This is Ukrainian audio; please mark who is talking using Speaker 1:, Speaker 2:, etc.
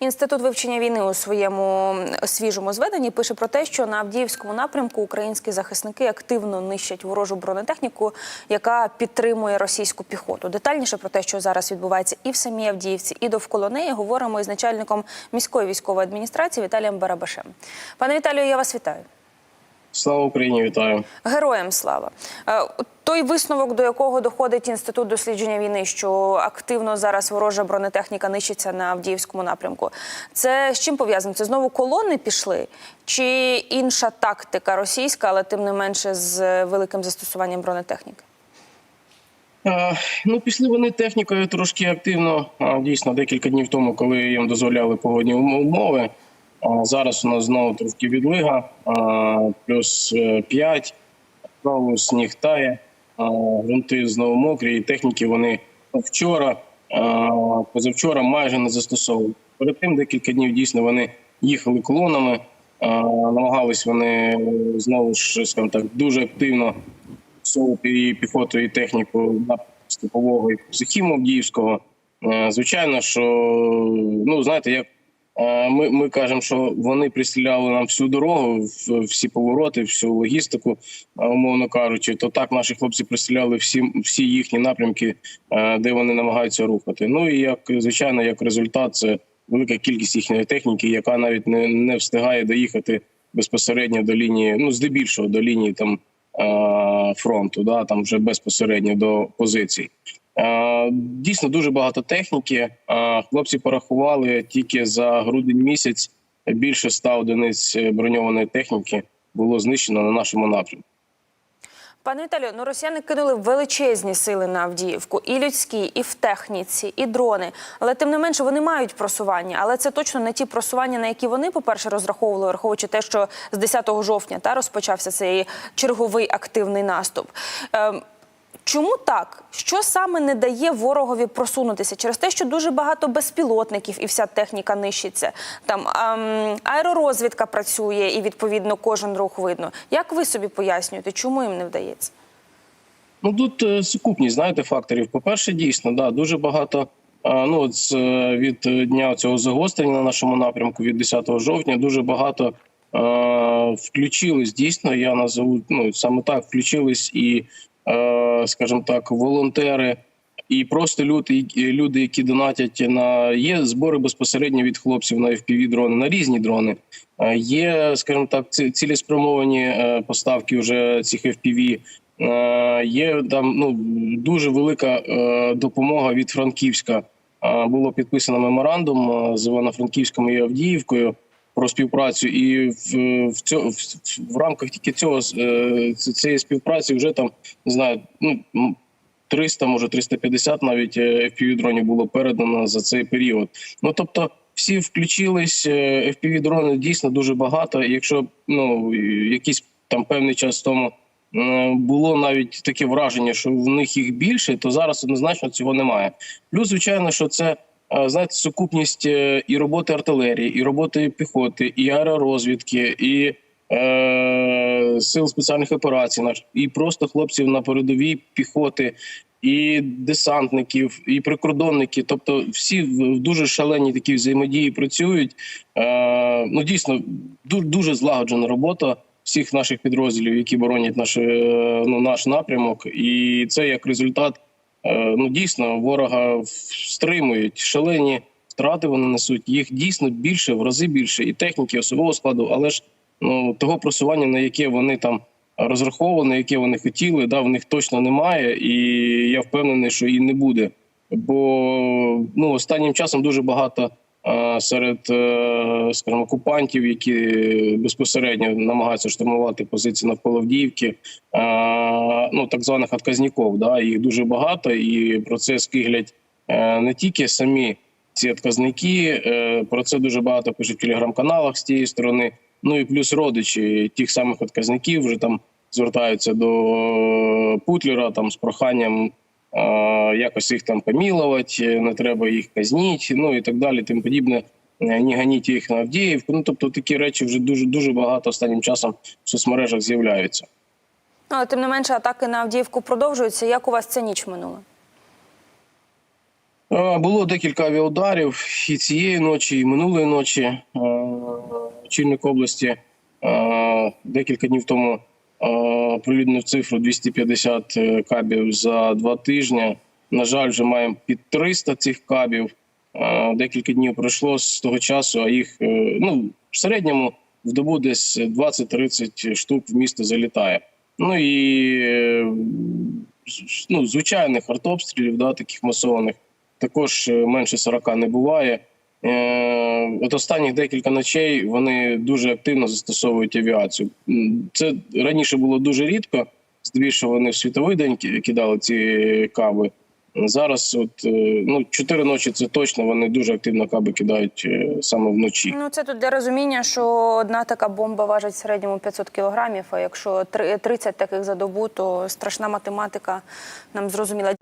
Speaker 1: Інститут вивчення війни у своєму свіжому зведенні пише про те, що на Авдіївському напрямку українські захисники активно нищать ворожу бронетехніку, яка підтримує російську піхоту. Детальніше про те, що зараз відбувається і в самій Авдіївці, і довкола неї, говоримо із начальником міської військової адміністрації Віталієм Барабашем. Пане Віталію, я вас вітаю.
Speaker 2: Слава Україні, вітаю.
Speaker 1: Героям слава. Е, Той висновок, до якого доходить інститут дослідження війни, що активно зараз ворожа бронетехніка нищиться на Авдіївському напрямку. Це з чим пов'язано? Це знову колони пішли, чи інша тактика російська, але тим не менше з великим застосуванням бронетехніки?
Speaker 2: Е, ну, пішли вони технікою трошки активно. Дійсно, декілька днів тому, коли їм дозволяли погодні умови. Зараз у нас знову трошки відлига, плюс 5, знову сніг тає, ґрунти знову мокрі, і техніки вони вчора, позавчора майже не застосовували. Перед тим декілька днів дійсно вони їхали колонами, намагались вони знову ж скажімо так дуже активно всовувати і піхоту, і техніку на степового і Психіму Авдіївського. Е, Звичайно, що ну знаєте, як ми, ми кажемо, що вони пристріляли нам всю дорогу, всі повороти, всю логістику, е, умовно кажучи, то так наші хлопці пристріляли всі, всі їхні напрямки, е, де вони намагаються рухати. Ну і як звичайно, як результат, це велика кількість їхньої техніки, яка навіть не, не встигає доїхати безпосередньо до лінії, ну здебільшого до лінії там е, фронту, да там вже безпосередньо до позицій. Е, Дійсно дуже багато техніки. Е, Хлопці порахували тільки за грудень місяць більше ста одиниць броньованої техніки було знищено на нашому напрямку.
Speaker 1: Пане Віталію, ну росіяни кинули величезні сили на Авдіївку, і людські, і в техніці, і дрони. Але тим не менше вони мають просування. Але це точно не ті просування, на які вони, по-перше, розраховували, враховуючи те, що з 10 жовтня та розпочався цей черговий активний наступ. Ем, Чому так? Що саме не дає ворогові просунутися? Через те, що дуже багато безпілотників і вся техніка нищиться. Там ем, аеророзвідка працює і відповідно кожен рух видно. Як ви собі пояснюєте, чому їм не вдається?
Speaker 2: Ну тут е, сукупність знаєте факторів. По перше, дійсно, да дуже багато. е, Ну з, е, від дня цього загострення на нашому напрямку від 10 жовтня дуже багато е, включились. Дійсно, я назову ну саме так. Включились і, скажімо так, волонтери, і просто люди, люди, які донатять на є збори безпосередньо від хлопців на fpv дрони, на різні дрони. Е, Є, скажімо так, ці- цілеспрямовані е, поставки вже цих FPV. Е, Є там ну дуже велика е, допомога від Франківська. Е, Було підписано меморандум е, з Івано-Франківськом і Авдіївкою про співпрацю, і в, в, цьо, в, в рамках тільки цього е, цієї співпраці вже там не знаю, ну м, 300, може 350 навіть е, fpv дронів було передано за цей період. Ну тобто. Всі включились е, fpv дрони дійсно дуже багато. Якщо ну якийсь там певний час тому було навіть таке враження, що в них їх більше, то зараз однозначно цього немає. Плюс, звичайно, що це знаєте, сукупність е, і роботи артилерії, і роботи піхоти, і аеророзвідки, і е, сил спеціальних операцій, і просто хлопців на передовій піхоти, і десантників, і прикордонники. Тобто, всі в дуже шаленій такій взаємодії працюють. Е, ну дійсно ду- дуже злагоджена робота всіх наших підрозділів, які боронять наш, е, ну, наш напрямок, і це як результат. Е, Ну дійсно ворога стримують шалені втрати. Вони несуть їх дійсно більше, в рази більше, і техніки, і особового складу, але ж ну того просування, на яке вони там розраховано, яке вони хотіли, да, в них точно немає, і я впевнений, що і не буде. Бо ну останнім часом дуже багато серед, е, скажімо, окупантів, які безпосередньо намагаються штурмувати позиції навколо Авдіївки, е, ну так званих отказників, да, їх дуже багато, і про це скиглять е, не тільки самі ці отказники, про це дуже багато пишуть в телеграм-каналах з тієї сторони. Ну і плюс родичі тих самих отказників вже там звертаються до Путлера там з проханням якось їх там помілувати, не треба їх казніть, ну і так далі, тим подібне. Е, Не ганіть їх на Авдіївку. Ну тобто такі речі вже дуже дуже багато останнім часом в соцмережах з'являються.
Speaker 1: Ну, але тим не менше атаки на Авдіївку продовжуються. Як у вас ця ніч минула?
Speaker 2: Е, Було декілька авіаударів і цієї ночі, і минулої ночі. Е, Очільник області е, декілька днів тому е, прилюднив цифру 250 кабів за два тижні. На жаль, вже маємо під 300 цих кабів. Е, Декілька днів пройшло з того часу, а їх е, ну, в середньому в добу десь 20-30 штук в місто залітає. Ну і е, ну, звичайних артобстрілів, да, таких масованих, також е, менше 40 не буває. Е, От останніх декілька ночей вони дуже активно застосовують авіацію. Це раніше було дуже рідко, здебільшого вони в світовий день кидали ці каби. Зараз, от е, ну, чотири ночі це точно. Вони дуже активно каби кидають е, саме вночі.
Speaker 1: Ну це тут для розуміння, що одна така бомба важить в середньому 500 кілограмів. А якщо три- 30 таких за добу, то страшна математика нам зрозуміла.